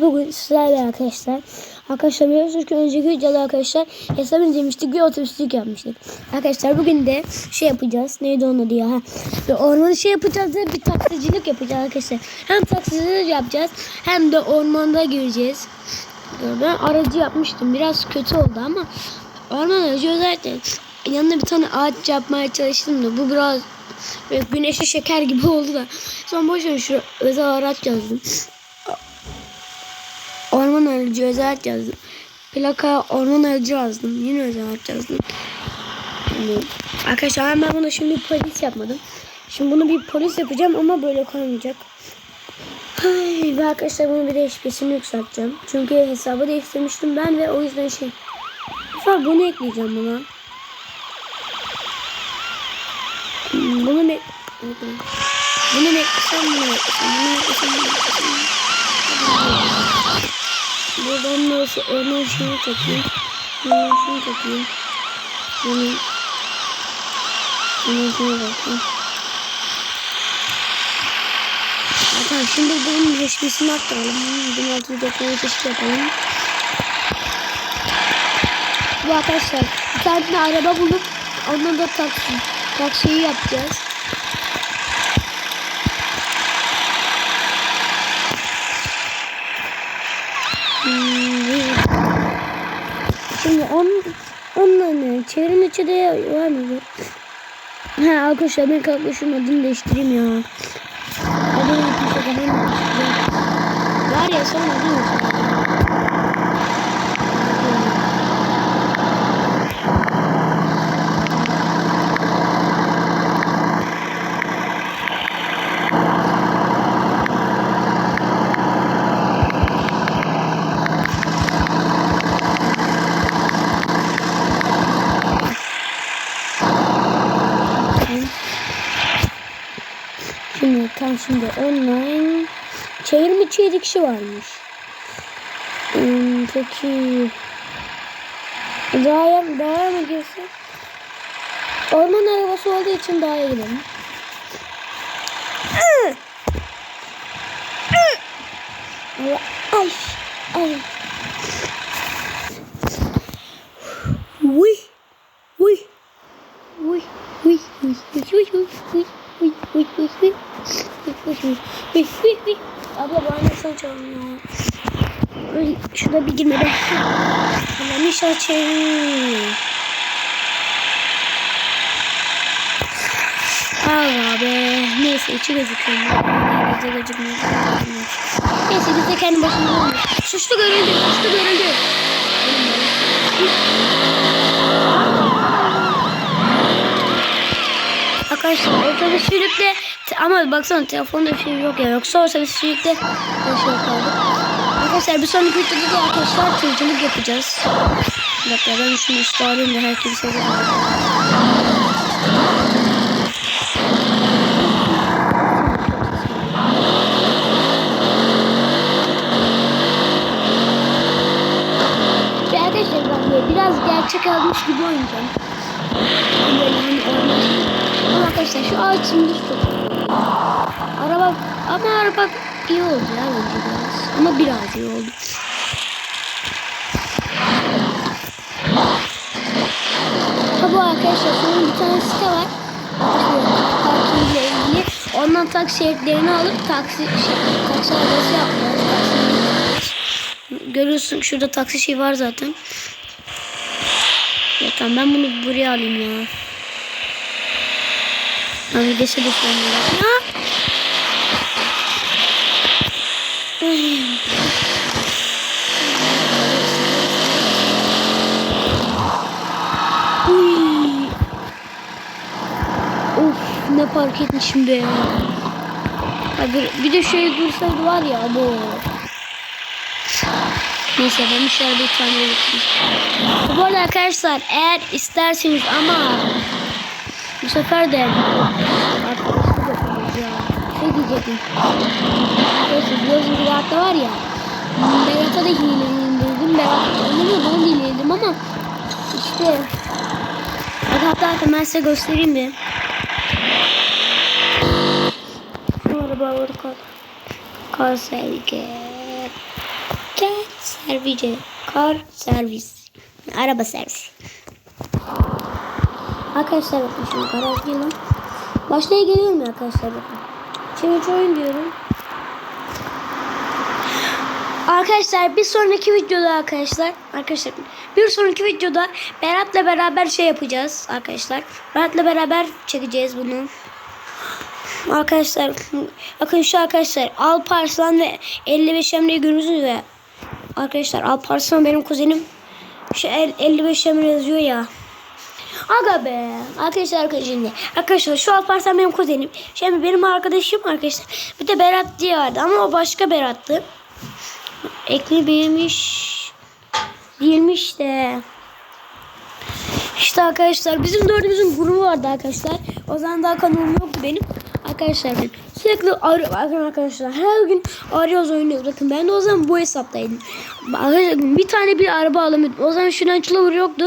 Bugün sizlerle arkadaşlar. Arkadaşlar biliyorsunuz ki önceki videoda arkadaşlar hesabını demiştik ve otobüslük yapmıştık. Arkadaşlar bugün de şey yapacağız. Neydi onun adı? Ha. Bir ormanı şey yapacağız ve bir taksicilik yapacağız arkadaşlar. Hem taksicilik yapacağız hem de ormanda gireceğiz. Ben aracı yapmıştım. Biraz kötü oldu ama orman aracı özellikle yanına bir tane ağaç yapmaya çalıştım da bu biraz güneşli şeker gibi oldu da. Sonra boşver şu özel araç yazdım. Orman aracı özel yazdım. Plaka orman aracı yazdım. Yine özel yazdım. Şimdi, arkadaşlar ben bunu şimdi polis yapmadım. Şimdi bunu bir polis yapacağım ama böyle koymayacak. Ay, ve arkadaşlar bunu bir de HP'sini yükselteceğim. Çünkü hesabı değiştirmiştim ben ve o yüzden şey. Sonra bunu ekleyeceğim buna. Hmm, Bunu ne? Bunu ne bunu ne bunu ne bunu ne eklesem. Buradan nasıl enerjimi takayım. Enerjimi takayım. Yani enerjime bakayım. Zaten şimdi bunun resmisini aktaralım. Bunun altı dakikayı keşke yapalım. Bu arkadaşlar bir tane araba bulup onunla da taksi, taksiyi yapacağız. Çevrim içi de var mı? Ha arkadaşlar ben kalkmışım adını değiştireyim ya. Adını değiştireyim. Var ya sen adını değiştireyim. maçı 7 kişi varmış. Hmm, peki. Daha, daha mı girsin? Orman arabası olduğu için daha gidelim. Uy şurada bir girme be. Allah'ım inşallah çevir. Allah be. Neyse içi gözüküyor. Neyse gözükmüyor. Neyse biz de kendi başımıza olmuş. Suçlu görüldü. Suçlu görüldü. Arkadaşlar otobüs sürükle ama baksana telefonda bir şey yok ya. Yoksa otobüs sürükle şey yapardı. Arkadaşlar bir sonraki videoda da arkadaşlar tırcılık yapacağız. Bir dakika ben şunu üstü alayım da herkes şey arkadaşlar ben böyle biraz gerçek almış gibi oynayacağım. Orman ama arkadaşlar şu ağaçın düz çok. Araba ama araba iyi oldu ya bence biraz. Ama biraz iyi oldu. Ha bu arkadaşlar sonra bir tane site var. Parkingle ilgili. Ondan taksi şeritlerini alıp taksi şey, taksi yaptılar. Taksi- Görüyorsun şurada taksi şey var zaten. Ya tamam ben bunu buraya alayım ya. Abi geçe düşmem Ya. Ay. Uy. Of ne park etmişim be ya. Hadi bir de şey dursaydı var ya bu. Neyse ben arabayı tamir edeyim. Bu arada arkadaşlar eğer isterseniz ama bu sefer de diyecektim. Arkadaşlar biliyorsunuz Berat'ta var ya. Berat'a da hile indirdim. Berat oynamıyor ben de hile indirdim ama işte hatta hatta ben size göstereyim bir. Şu araba var kal. Service. Car servis. Araba servis. Arkadaşlar bakın şimdi garajlayalım. Başlaya geliyorum arkadaşlar bakın. Üç oyun diyorum. Arkadaşlar bir sonraki videoda arkadaşlar arkadaşlar bir sonraki videoda Berat'la beraber şey yapacağız arkadaşlar. Berat'la beraber çekeceğiz bunu. Arkadaşlar bakın şu arkadaşlar Alparslan ve 55 Emre'yi görüyorsunuz ve arkadaşlar Alparslan benim kuzenim. Şu el- 55 Emre yazıyor ya. Aga be. Arkadaşlar arkadaşlar şimdi. Arkadaşlar şu Alparslan benim kuzenim. Şimdi benim arkadaşım arkadaşlar. Bir de Berat diye vardı ama o başka Berat'tı. Ekli bilmiş. Değilmiş de. İşte arkadaşlar bizim dördümüzün grubu vardı arkadaşlar. O zaman daha kanalım yoktu benim. Arkadaşlar ben sürekli arı bakın arkadaşlar her gün arıyoruz oynuyoruz. Bakın ben de o zaman bu hesaptaydım. Arkadaşlar bir tane bir araba alamıyordum. O zaman şuradan çılabur yoktu.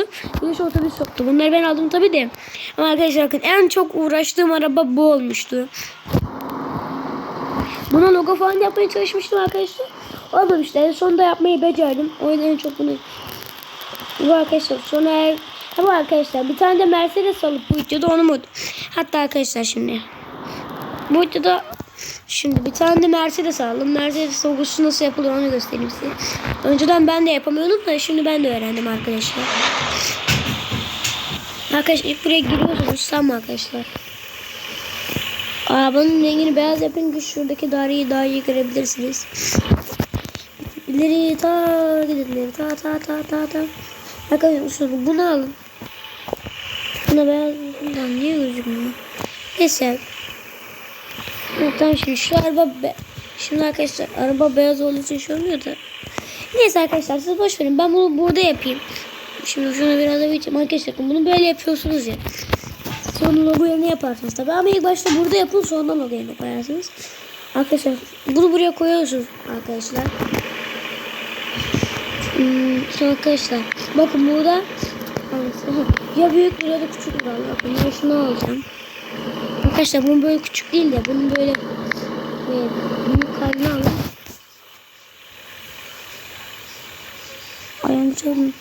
Şu otobüs yoktu. Bunları ben aldım tabii de. Ama arkadaşlar bakın en çok uğraştığım araba bu olmuştu. Buna logo falan yapmaya çalışmıştım arkadaşlar. Olmamıştı. En sonunda yapmayı becerdim. O yüzden en çok bunu bu arkadaşlar sonra bu arkadaşlar bir tane de Mercedes alıp bu videoda onu mu hatta arkadaşlar şimdi bu videoda şimdi bir tane de Mercedes aldım. Mercedes logosu nasıl yapılır onu göstereyim size. Önceden ben de yapamıyordum da şimdi ben de öğrendim arkadaşlar. Arkadaşlar ilk buraya giriyorsunuz tamam arkadaşlar. Arabanın rengini beyaz yapınca şuradaki daireyi daha iyi görebilirsiniz. İleri ta gidin ileri ta ta ta ta ta. Arkadaşlar şunu bunu alın. Buna beyaz niye gözükmüyor? Neyse. Tamam şimdi şu araba be Şimdi arkadaşlar araba beyaz olduğu için şey olmuyor da. Neyse arkadaşlar siz boş verin. Ben bunu burada yapayım. Şimdi şunu biraz da biteyim. Arkadaşlar bunu böyle yapıyorsunuz ya. Sonra logo yerine yaparsınız tabi. Ama ilk başta burada yapın sonra logo yerine koyarsınız. Arkadaşlar bunu buraya koyuyorsunuz arkadaşlar. Hmm, sonra arkadaşlar bakın burada ya büyük ya da küçük var. Bakın şunu alacağım. Arkadaşlar bunun böyle küçük değil de bunun böyle e, büyük halini alın. Ayağım çaldım.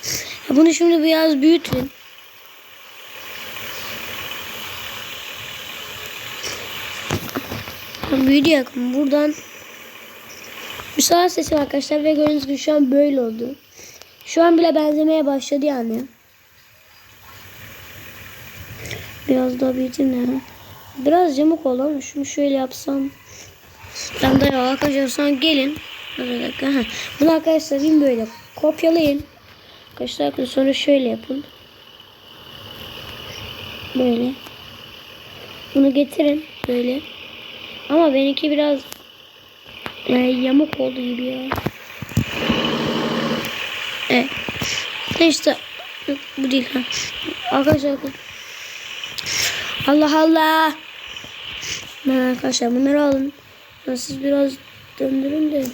Ya bunu şimdi biraz büyütün. Büyüdü yakın. Buradan saat sesi arkadaşlar ve gördüğünüz gibi şu an böyle oldu. Şu an bile benzemeye başladı yani. Biraz daha büyüteyim de. Biraz yamuk ama şunu şöyle yapsam. Ben de arkadaşlar gelin. Bir dakika. Bunu arkadaşlar yine böyle kopyalayın. Arkadaşlar sonra şöyle yapın. Böyle. Bunu getirin böyle. Ama benimki biraz e, yamuk oldu gibi ya. Evet. İşte bu değil. Arkadaşlar. Allah Allah. Ben arkadaşlar bunları alın. Siz biraz döndürün de.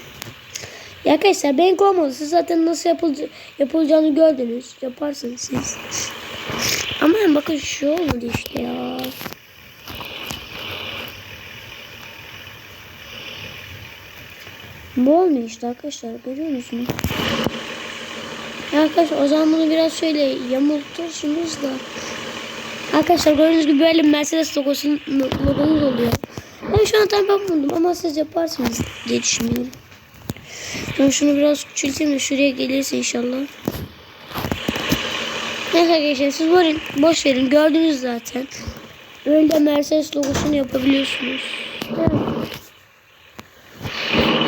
Ya arkadaşlar ben olmadı. Siz zaten nasıl yapılca yapılacağını gördünüz. Yaparsınız siz. Ama bakın şu olmadı işte ya. Bu olmuyor işte arkadaşlar. Görüyor musunuz? Arkadaşlar o zaman bunu biraz şöyle yamultursunuz da. Arkadaşlar gördüğünüz gibi böyle Mercedes logosu, logonuz oluyor. Ben şu an tam ben buldum ama siz yaparsınız diye düşünüyorum. Ben şunu biraz küçülteyim de şuraya gelirse inşallah. Neyse arkadaşlar siz varın, boş verin gördünüz zaten. Öyle Mercedes logosunu yapabiliyorsunuz. Evet.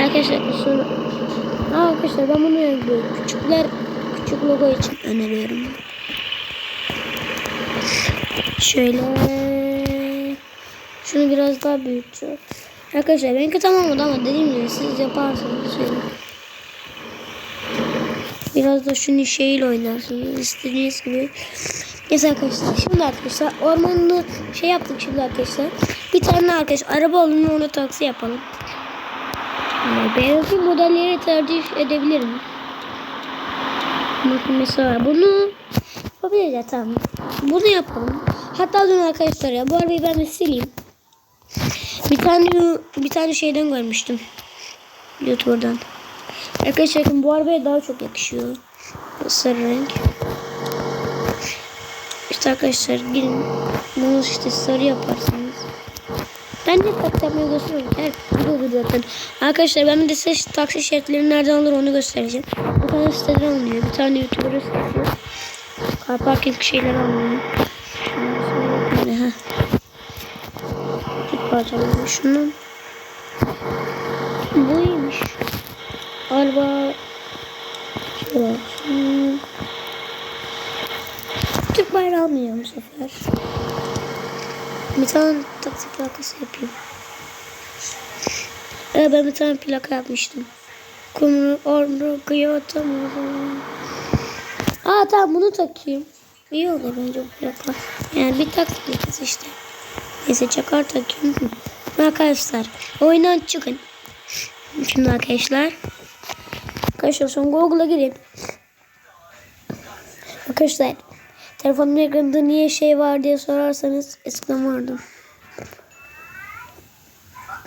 Arkadaşlar sonra Aa, arkadaşlar ben bunu böyle küçükler küçük logo için öneriyorum. Şöyle şunu biraz daha büyüteceğim. Arkadaşlar benimki tamam oldu ama dediğim gibi siz yaparsınız şöyle. Biraz da şunun şeyiyle oynarsınız istediğiniz gibi. Neyse arkadaşlar şimdi arkadaşlar ormanlı şey yaptık şimdi arkadaşlar. Bir tane arkadaş araba alın ona taksi yapalım. Ee, Benimki modelleri tercih edebilirim. Bakın mesela bunu yapabiliriz ya tamam. Bunu yapalım. Hatta dün arkadaşlar ya bu arabayı ben de sileyim. Bir tane bir tane şeyden görmüştüm. YouTuber'dan. Arkadaşlar bu arabaya daha çok yakışıyor. Bu sarı renk. İşte arkadaşlar gelin bunu işte sarı yaparsınız. Ben de taksi yapmayı gösteriyorum. Her video zaten. Arkadaşlar ben de size taksi şeritleri nereden alır onu göstereceğim. Bir tane siteden alınıyor. Bir tane YouTuber'a satıyor. Car parking şeyler alınıyor. Git parçalanıyor şundan. Bu iyiymiş. Araba şöyle. Hmm. Türk bayrağı almayacağım bu sefer. Bir tane taksi plakası yapayım. Evet ben bir tane plaka yapmıştım. Kumru ordu kıyatamadım. Aa tamam bunu takayım. İyi olur bence bu plaka. Yani bir taksi plakası işte. Neyse çakar takayım. Arkadaşlar oyundan çıkın. Şimdi arkadaşlar. Arkadaşlar son Google'a girin. Arkadaşlar telefonun ekranında niye şey var diye sorarsanız eskiden vardı.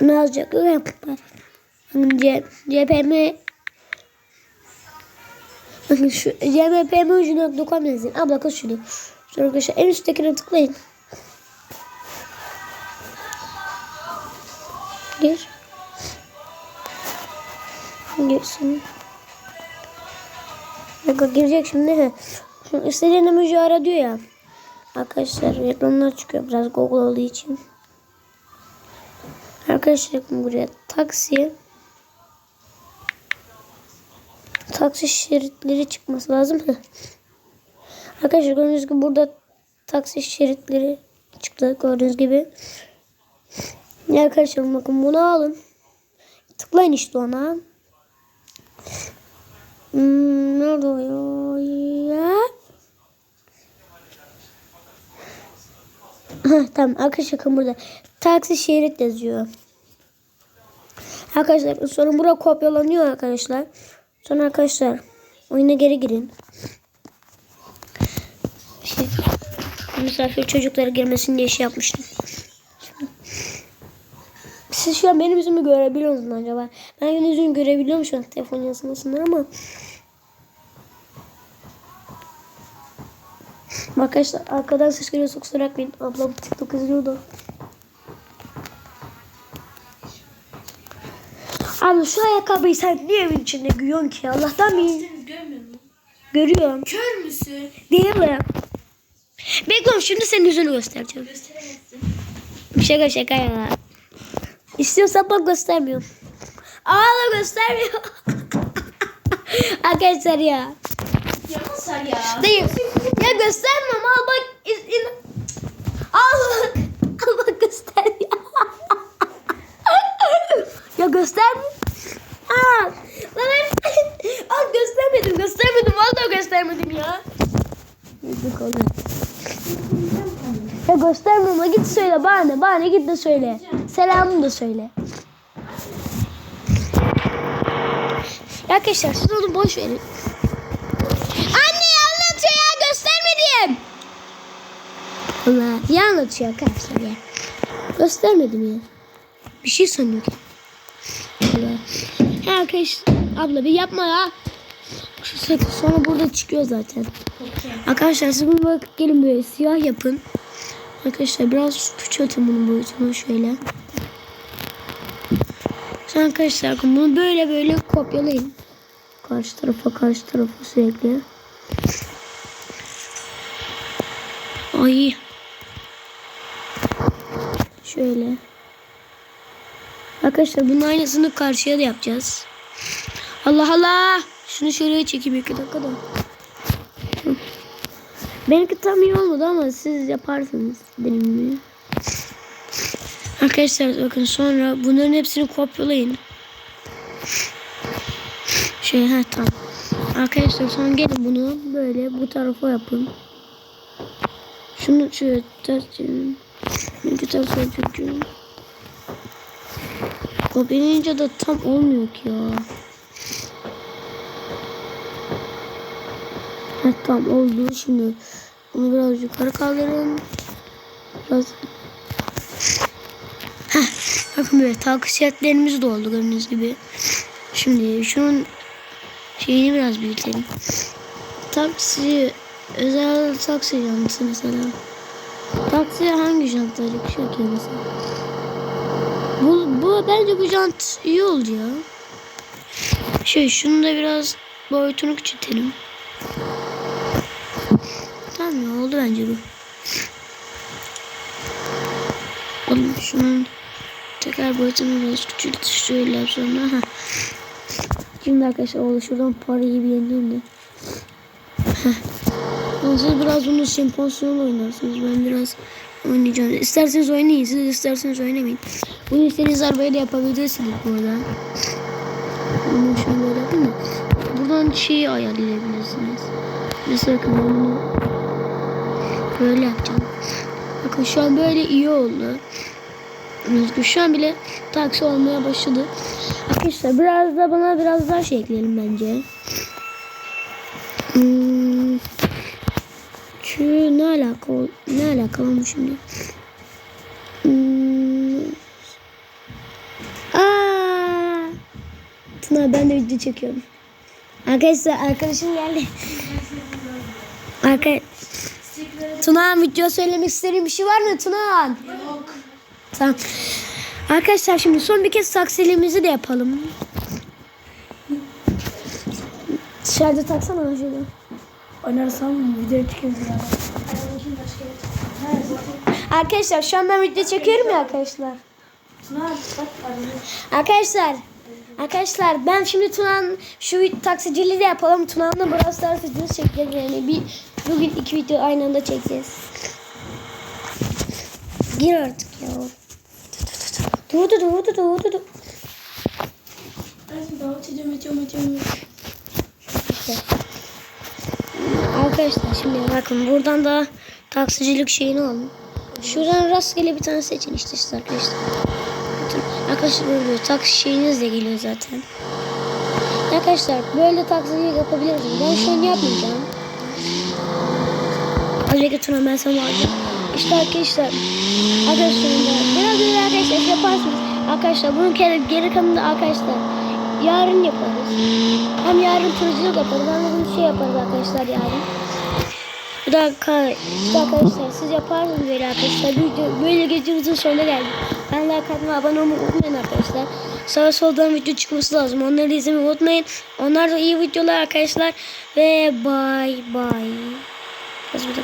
Ne yazacak? CPM Bakın şu CMPM ucuna yazın. Abla kız şunu. Sonra arkadaşlar en üsttekine tıklayın. Gir. Girsin. Bakın girecek şimdi. Şimdi istediğin emoji ara diyor ya. Arkadaşlar reklamlar çıkıyor biraz Google olduğu için. Arkadaşlar buraya taksi taksi şeritleri çıkması lazım. Arkadaşlar gördüğünüz gibi burada taksi şeritleri çıktı gördüğünüz gibi. Ya arkadaşlar bakın bunu alın. Tıklayın işte ona. Hmm, nerede o ya? Heh, tamam arkadaşlar bakın burada. Taksi şerit yazıyor. Arkadaşlar sonra bura kopyalanıyor arkadaşlar. Sonra arkadaşlar oyuna geri girin. Şey, misafir çocuklara girmesin diye şey yapmıştım. Siz şu an benim yüzümü görebiliyor musunuz acaba? Ben benim yüzümü görebiliyorum şu an telefon yazmasından ama. Arkadaşlar arkadan ses geliyorsa kusura bakmayın. Ablam TikTok izliyordu. Abla şu ayakkabıyı sen niye evin içinde giyiyorsun ki? Allah'tan mı? Görmüyor musun? Görüyorum. Kör müsün? Değilim. Bekliyorum şimdi senin yüzünü göstereceğim. Gösteremezsin. Şaka şaka ya. İstiyorsan bak göstermiyorum. Ağla göstermiyor. Arkadaşlar ya. Yalan sar ya. Değil. Ya göstermem al bak. İz, in- al bak. Al bak göster ya. ya gösterme. Aa. Lan ben al göstermedim göstermedim. Vallahi göstermedim ya. Yazık oldu. Ya gösterme ama git söyle bana ne bana ne git de söyle. Selamını da söyle. Ya arkadaşlar siz onu boş verin. Anne anlatıyor ya göstermedim. Allah ya anlatıyor arkadaşlar ya. Göstermedim ya. Bir şey sanıyorum. Allah. Ya arkadaş abla bir yapma ya. Sonra burada çıkıyor zaten. Arkadaşlar siz bunu bak gelin böyle siyah yapın. Arkadaşlar biraz küçültün bunun boyutunu şöyle. Sonra arkadaşlar bunu böyle böyle kopyalayın. Karşı tarafa karşı tarafa sürekli. Ay. Şöyle. Arkadaşlar bunun aynısını karşıya da yapacağız. Allah Allah. Şunu şuraya çekeyim iki dakikada. Benimki tam iyi olmadı ama siz yaparsınız gibi. Arkadaşlar bakın sonra bunların hepsini kopyalayın. Şey ha tamam. Arkadaşlar sonra gelin bunu böyle bu tarafa yapın. Şunu şöyle ters çevirin. Benimki ters çünkü. Kopyalayınca da tam olmuyor ki ya. Ha, tamam oldu. Şimdi bunu biraz yukarı kaldırın. Biraz Heh, bakın böyle takı setlerimiz de oldu gördüğünüz gibi. Şimdi şunun şeyini biraz büyütelim. Taksi özel taksi jantı mesela. Taksi hangi jantları yakışıyor ki mesela? Bu, bu bence bu jant iyi oldu ya. Şey şunu da biraz boyutunu küçültelim. Tamam ya oldu bence bu. Oğlum şunun tekrar boyutunu biraz küçült şöyle sonra. Ha. Şimdi arkadaşlar oldu şuradan parayı bir yenileyim de. Siz biraz bunu sempozyonla oynarsınız. Ben biraz oynayacağım. İsterseniz oynayın. Siz isterseniz oynamayın. Bunu istediğiniz arabayı da yapabilirsiniz bu arada. Bunu şöyle yapayım mı? Buradan şeyi ayarlayabilirsiniz. Mesela bunu böyle yapacağım. Bakın şu an böyle iyi oldu. Özgür şu an bile taksi olmaya başladı. Arkadaşlar biraz da bana biraz daha şey ekleyelim bence. Hmm, şu ne alaka ne alaka olmuş şimdi? Hmm, aa, ben de video çekiyorum. Arkadaşlar arkadaşım geldi. Arka Tuna video söylemek istediğin bir şey var mı Tuna? Yok. Tamam. Arkadaşlar şimdi son bir kez taksiliğimizi de yapalım. Dışarıda taksana şöyle. Oynarsam video ya. Arkadaşlar şu an ben video çekiyorum ya arkadaşlar. Arkadaşlar. Arkadaşlar ben şimdi Tuna'nın şu taksiciliği de yapalım. Tuna'nın Brawl Stars videosu çekeceğiz. Yani bir bugün iki video aynı anda çekeceğiz. Gir artık ya. Dur dur dur dur dur dur. Arkadaşlar şimdi bakın buradan da taksicilik şeyini alın. Şuradan rastgele bir tane seçin işte, işte arkadaşlar. Arkadaşlar böyle taksi şeyiniz de geliyor zaten. Arkadaşlar böyle taksicilik yapabilirsiniz. Ben şu an yapmayacağım. Ben sana alacağım. İşte arkadaşlar. Arkadaşlar biraz böyle arkadaşlar şey yaparsınız. Arkadaşlar bunun geri, geri kalanını arkadaşlar yarın yaparız. Hem yarın turculuk yaparız hem de bunu şey yaparız arkadaşlar yarın. Bu da işte arkadaşlar siz yaparsınız böyle arkadaşlar. Video, böyle videomuzun sonuna geldik. Ben like atmayı abone olmayı unutmayın arkadaşlar. Sağa soldan video çıkması lazım. Onları izlemeyi unutmayın. Onlar da iyi videolar arkadaşlar. Ve bye bye. Az bir.